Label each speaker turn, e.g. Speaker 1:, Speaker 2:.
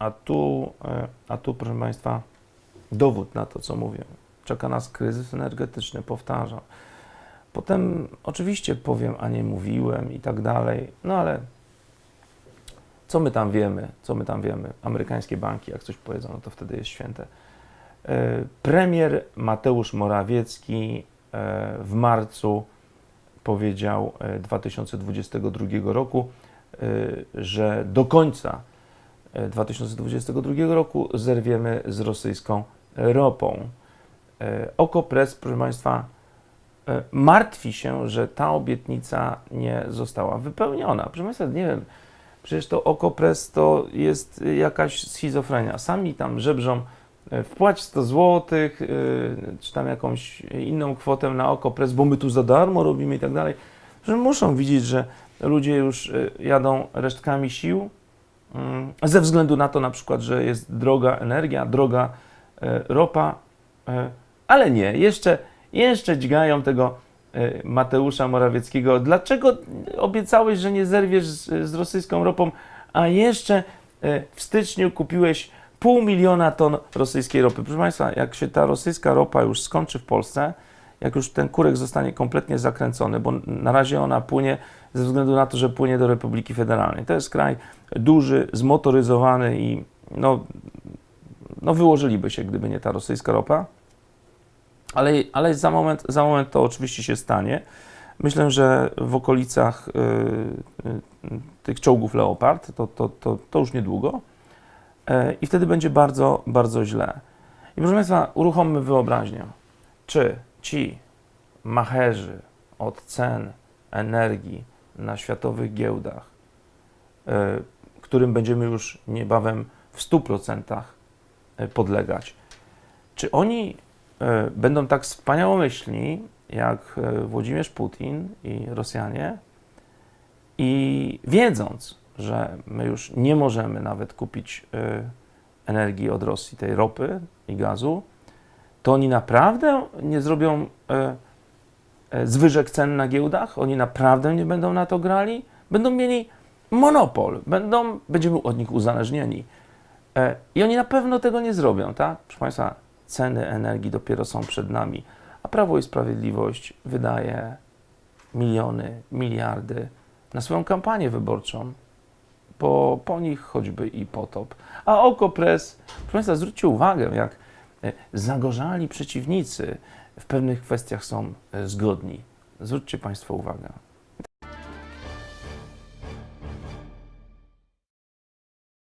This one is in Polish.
Speaker 1: A tu, e, a tu, proszę Państwa, dowód na to, co mówię. Czeka nas kryzys energetyczny, powtarzam. Potem oczywiście powiem, a nie mówiłem i tak dalej, no ale co my tam wiemy? Co my tam wiemy? Amerykańskie banki, jak coś powiedzą, no to wtedy jest święte. E, Premier Mateusz Morawiecki e, w marcu powiedział e, 2022 roku, że do końca 2022 roku zerwiemy z rosyjską ropą. E, Okopres, proszę Państwa, e, martwi się, że ta obietnica nie została wypełniona. Proszę Państwa, nie wiem, przecież to Okopres to jest jakaś schizofrenia. Sami tam żebrzą e, wpłać 100 zł, czy tam jakąś inną kwotę na Okopres, bo my tu za darmo robimy i tak dalej. Muszą widzieć, że ludzie już e, jadą resztkami sił, ze względu na to na przykład, że jest droga energia, droga e, ropa, e, ale nie, jeszcze, jeszcze dźgają tego e, Mateusza Morawieckiego. Dlaczego obiecałeś, że nie zerwiesz z, z rosyjską ropą, a jeszcze w styczniu kupiłeś pół miliona ton rosyjskiej ropy? Proszę Państwa, jak się ta rosyjska ropa już skończy w Polsce, jak już ten kurek zostanie kompletnie zakręcony, bo na razie ona płynie ze względu na to, że płynie do Republiki Federalnej. To jest kraj duży, zmotoryzowany i no, no wyłożyliby się, gdyby nie ta rosyjska ropa. Ale, ale za, moment, za moment to oczywiście się stanie. Myślę, że w okolicach y, y, tych czołgów Leopard to, to, to, to już niedługo. E, I wtedy będzie bardzo, bardzo źle. I proszę Państwa, uruchommy wyobraźnię. Czy ci macherzy od cen energii na światowych giełdach, e, którym będziemy już niebawem w 100% podlegać, czy oni e, będą tak wspaniałomyślni jak e, Włodzimierz Putin i Rosjanie? I wiedząc, że my już nie możemy nawet kupić e, energii od Rosji, tej ropy i gazu, to oni naprawdę nie zrobią e, e, zwyżek cen na giełdach? Oni naprawdę nie będą na to grali? Będą mieli monopol, będą, będziemy od nich uzależnieni. E, I oni na pewno tego nie zrobią, tak? Proszę Państwa, ceny energii dopiero są przed nami, a Prawo i Sprawiedliwość wydaje miliony, miliardy na swoją kampanię wyborczą, bo po nich choćby i potop. A Okopres, proszę Państwa, zwróćcie uwagę, jak zagorzali przeciwnicy w pewnych kwestiach są e, zgodni. Zwróćcie Państwo uwagę.